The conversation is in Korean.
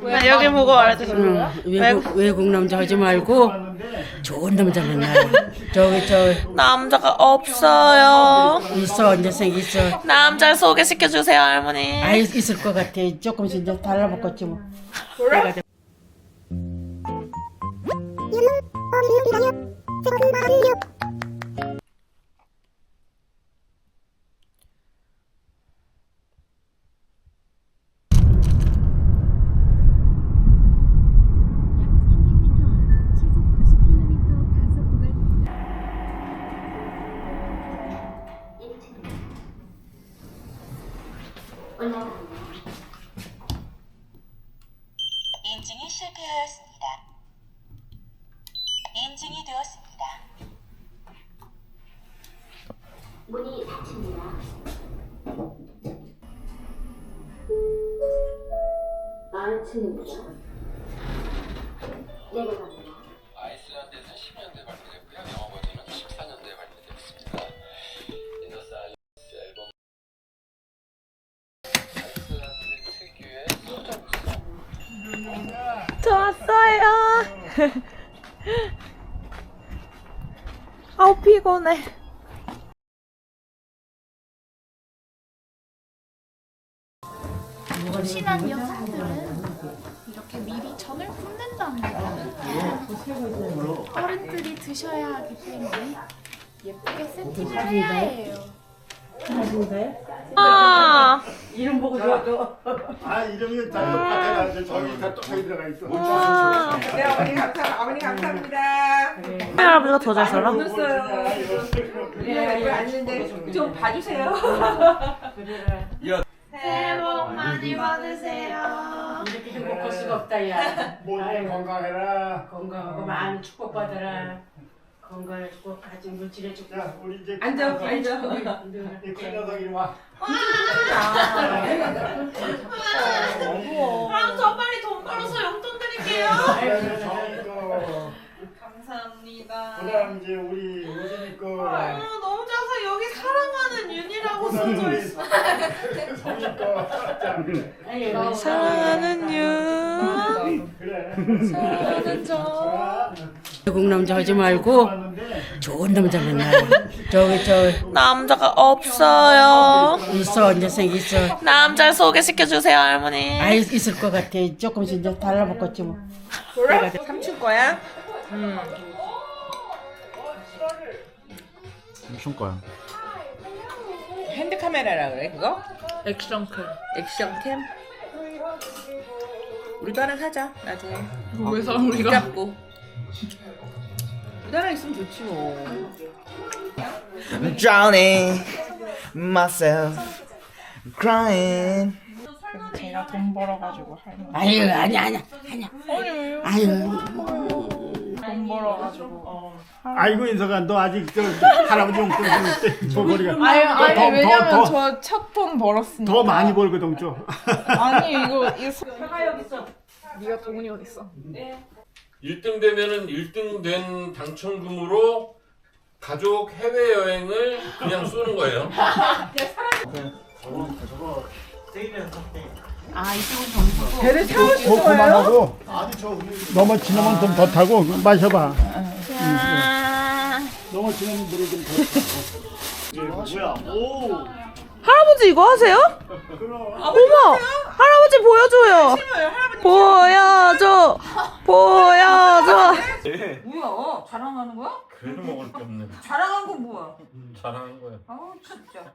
나 여기 보고 알아듣어. 응, 외국, 외국 남자 하지 말고 좋은 남자 만나. 저기 저 남자가 없어요. 있어 이제 생겼어. 남자 소개시켜 주세요, 할머니. 아 있- 있을 것 같아. 조금씩 이제 달라붙겠지 뭐. 시속 인증이 실패하였습니다. 인증이 되었습니다. 문이 닫힙니다. 아침입니다. 내려갑 소장 좋았어요. 아우 피곤해. 친한 여성들은 이렇게 미리 전을 굽는답니다. 어른들이 드셔야 하기 때문에 예쁘게 세팅을 해야 해요. 아, 이름 보고 줘. 아 이름이 다 똑같아. 저기 다 똑같이 들어가 있어. 와. 네, 어머니 감사, 어머니 감사합니다. 할아버지가 더 잘 살아? 네, 이거 왔는데 좀 봐주세요. 새해 복 많이 받으세요. 이렇게 행복할 수가 없다 야. 모두 건강해라. 건강하고 많이 축복받아라. 축복 가진 물질에 축복. 자 우리 이제 앉아, 앉아. 이큰 녀석 이리 와. 그럼 저 빨리 돈 벌어서 용돈 드릴게요. 정거. 감사합니다. 그다음 이제 우리 우진이 거. 아, 너무 작아서 여기 사랑하는 윤이라고 써져 있어. 성이 거. 자 아유, 사랑하는 윤, 그래. 사랑하는 저. 자, 외국 남자 하지 말고 좋은 남자 만나. 저기 저 남자가 없어요. 있어 이제 생겼어. 남자 소개시켜 주세요, 할머니. 아 있- 있을 것 같아. 조금씩 이제 달라붙겠지 뭐. 삼촌 거야? 무슨 거야? 핸드 카메라라 그래 그거? 액션캠. 액션캠? 우리도 하나 사자 나중에. 왜 사, 우리가? 잡고. 하나 있으면 좋지 뭐. drowning myself, crying. 제가 돈 벌어가지고 할머니. 아유 아니야 아니야 아니야. 아유 돈 벌어가지고. 어. 아이고 인서가 너 아직 저 할아버지 용돈 줘 버리가. 아유, 아니, 더, 왜냐면 더, 더, 저 첫 돈 벌었으니까. 더 많이 벌거든 줘. 아니, 이거, 이거. 내가 여기 있어. 네가 돈이 어딨어? 1등 되면은 1등 된 당첨금으로 가족 해외 여행을 그냥 쏘는 거예요. 배를 태워줄 고, 그만하고 넘어 지나면 좀 더 타고 마셔봐. 넘어 지나면 물을 좀더 타고. 뭐야? 오. 할아버지 이거 하세요? 어머! 할아버지 보여줘요! 보여줘! 보여 예. 뭐야? 자랑하는 거야? 괜히 먹을 게 없네. 자랑한 건 뭐야? 음, 잘하는 거야. 아 진짜.